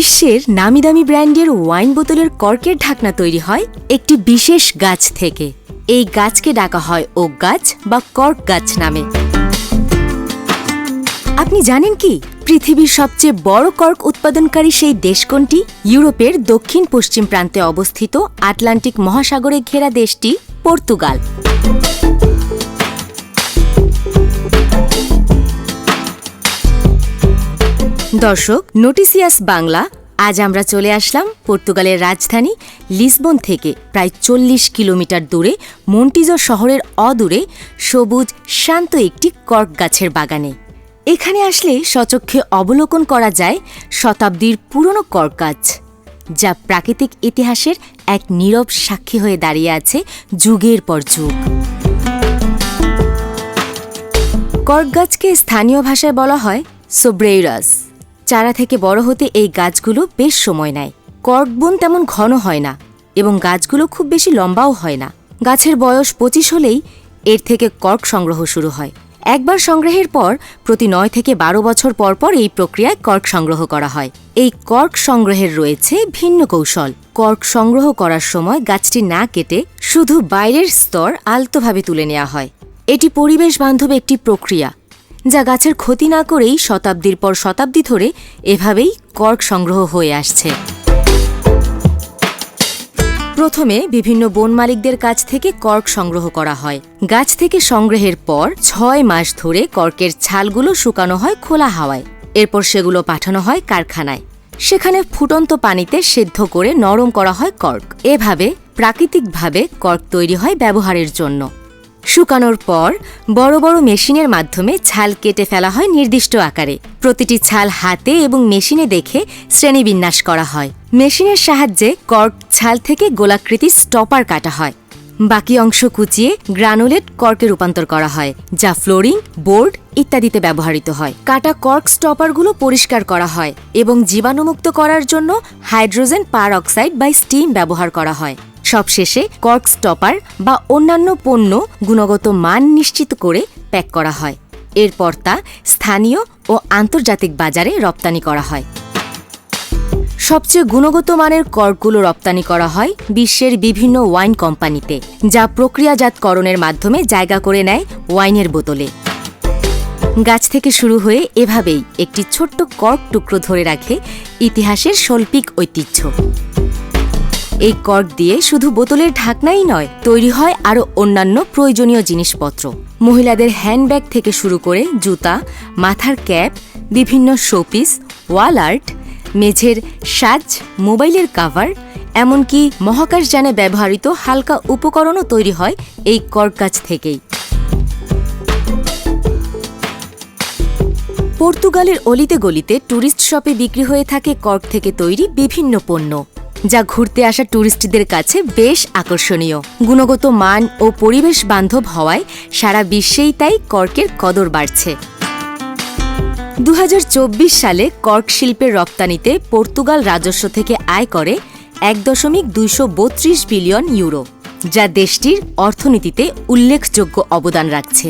বিশ্বের নামি দামি ব্র্যান্ডের ওয়াইন বোতলের কর্কের ঢাকনা তৈরি হয় একটি বিশেষ গাছ থেকে। এই গাছকে ডাকা হয় ওক গাছ বা কর্ক গাছ নামে। আপনি জানেন কি? পৃথিবীর সবচেয়ে বড় কর্ক উৎপাদনকারী সেই দেশ কোনটি? ইউরোপের দক্ষিণ পশ্চিম প্রান্তে অবস্থিত আটলান্টিক মহাসাগরে ঘেরা দেশটি পর্তুগাল। দর্শক নোটিসিয়াস বাংলা আজ আমরা চলে আসলাম পর্তুগালের রাজধানী লিসবন থেকে, প্রায় চল্লিশ কিলোমিটার দূরে মন্টিজো শহরের অদূরে, সবুজ, শান্ত একটি কর্ক গাছের বাগানে। এখানে আসলে সচক্ষে অবলোকন করা যায় শতাব্দীর পুরনো কর্ক গাছ, যা প্রাকৃতিক ইতিহাসের এক নীরব সাক্ষী হয়ে দাঁড়িয়ে আছে যুগের পর যুগ। কর্ক গাছকে স্থানীয় ভাষায় বলা হয় সোব্রেইরাস। চারা থেকে বড় হতে এই গাছগুলো বেশ সময় নেয়। কর্ক বন তেমন ঘন হয় না এবং গাছগুলো খুব বেশি লম্বাও হয় না। গাছের বয়স পঁচিশ হলেই এর থেকে কর্ক সংগ্রহ শুরু হয়। একবার সংগ্রহের পর প্রতি নয় থেকে বারো বছর পর পর এই প্রক্রিয়ায় কর্ক সংগ্রহ করা হয়। এই কর্ক সংগ্রহের রয়েছে ভিন্ন কৌশল। কর্ক সংগ্রহ করার সময় গাছটি না কেটে শুধু বাইরের স্তর আলতোভাবে তুলে নেওয়া হয়। এটি পরিবেশ বান্ধব একটি প্রক্রিয়া। যা গাছের ক্ষতি না করেই শতাব্দীর পর শতাব্দী ধরে এভাবেই কর্ক সংগ্রহ হয়ে আসছে। প্রথমে বিভিন্ন বন মালিকদের কাছ থেকে কর্ক সংগ্রহ করা হয়। গাছ থেকে সংগ্রহের পর ছয় মাস ধরে কর্কের ছালগুলো শুকানো হয় খোলা হাওয়ায়। এরপর সেগুলো পাঠানো হয় কারখানায়। সেখানে ফুটন্ত পানিতে সেদ্ধ করে নরম করা হয় কর্ক। এভাবে প্রাকৃতিকভাবে কর্ক তৈরি হয় ব্যবহারের জন্য। শুকানোর পর বড় বড় মেশিনের মাধ্যমে ছাল কেটে ফেলা হয় নির্দিষ্ট আকারে। প্রতিটি ছাল হাতে এবং মেশিনে দেখে শ্রেণীবিন্যাস করা হয়। মেশিনের সাহায্যে কর্ক ছাল থেকে গোলাকৃতি স্টপার কাটা হয়। বাকি অংশ কুচিয়ে গ্রানুলেট কর্কে রূপান্তর করা হয়, যা ফ্লোরিং, বোর্ড ইত্যাদিতে ব্যবহৃত হয়। কাটা কর্ক স্টপারগুলো পরিষ্কার করা হয় এবং জীবাণুমুক্ত করার জন্য হাইড্রোজেন পার অক্সাইড বা স্টিম ব্যবহার করা হয়। সবশেষে কর্ক স্টপার বা অন্যান্য পণ্য গুণগত মান নিশ্চিত করে প্যাক করা হয়। এরপর তা স্থানীয় ও আন্তর্জাতিক বাজারে রপ্তানি করা হয়। সবচেয়ে গুণগত মানের কর্কগুলো রপ্তানি করা হয় বিশ্বের বিভিন্ন ওয়াইন কোম্পানিতে, যা প্রক্রিয়াজাতকরণের মাধ্যমে জায়গা করে নেয় ওয়াইনের বোতলে। গাছ থেকে শুরু হয়ে এভাবেই একটি ছোট্ট কর্ক টুকরো ধরে রাখে ইতিহাসের শৈল্পিক ঐতিহ্য। এই কর্ক দিয়ে শুধু বোতলের ঢাকনাই নয়, তৈরি হয় আরও অন্যান্য প্রয়োজনীয় জিনিসপত্র। মহিলাদের হ্যান্ডব্যাগ থেকে শুরু করে জুতা, মাথার ক্যাপ, বিভিন্ন শোপিস, ওয়াল আর্ট, মেঝের সাজ, মোবাইলের কাভার, এমনকি মহাকাশযানে ব্যবহৃত হালকা উপকরণও তৈরি হয় এই কর্ক গাছ থেকেই। পর্তুগালের অলিতে গলিতে ট্যুরিস্ট শপে বিক্রি হয়ে থাকে কর্ক থেকে তৈরি বিভিন্ন পণ্য। যা ঘুরতে আসা ট্যুরিস্টদের কাছে বেশ আকর্ষণীয়। গুণগত মান ও পরিবেশ বান্ধব হওয়ায় সারা বিশ্বেই তাই কর্কের কদর বাড়ছে। দু হাজার চব্বিশ সালে কর্ক শিল্পের রপ্তানিতে পর্তুগাল রাজস্ব থেকে আয় করে এক দশমিক দুইশো বত্রিশ বিলিয়ন ইউরো, যা দেশটির অর্থনীতিতে উল্লেখযোগ্য অবদান রাখছে।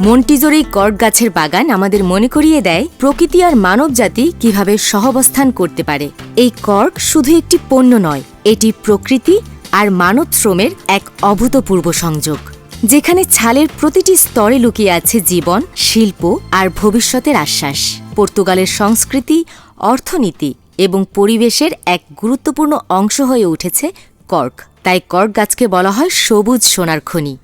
মন্টিজোর কর্ক গাছের বাগান আমাদের মনে করিয়ে দেয় প্রকৃতি আর মানবজাতি কীভাবে সহবস্থান করতে পারে। এই কর্ক শুধু একটি পণ্য নয়, এটি প্রকৃতি আর মানব শ্রমের এক অভূতপূর্ব সংযোগ। যেখানে ছালের প্রতিটি স্তরে লুকিয়ে আছে জীবন, শিল্প আর ভবিষ্যতের আশ্বাস। পর্তুগালের সংস্কৃতি, অর্থনীতি এবং পরিবেশের এক গুরুত্বপূর্ণ অংশ হয়ে উঠেছে কর্ক। তাই কর্ক গাছকে বলা হয় সবুজ সোনার খনি।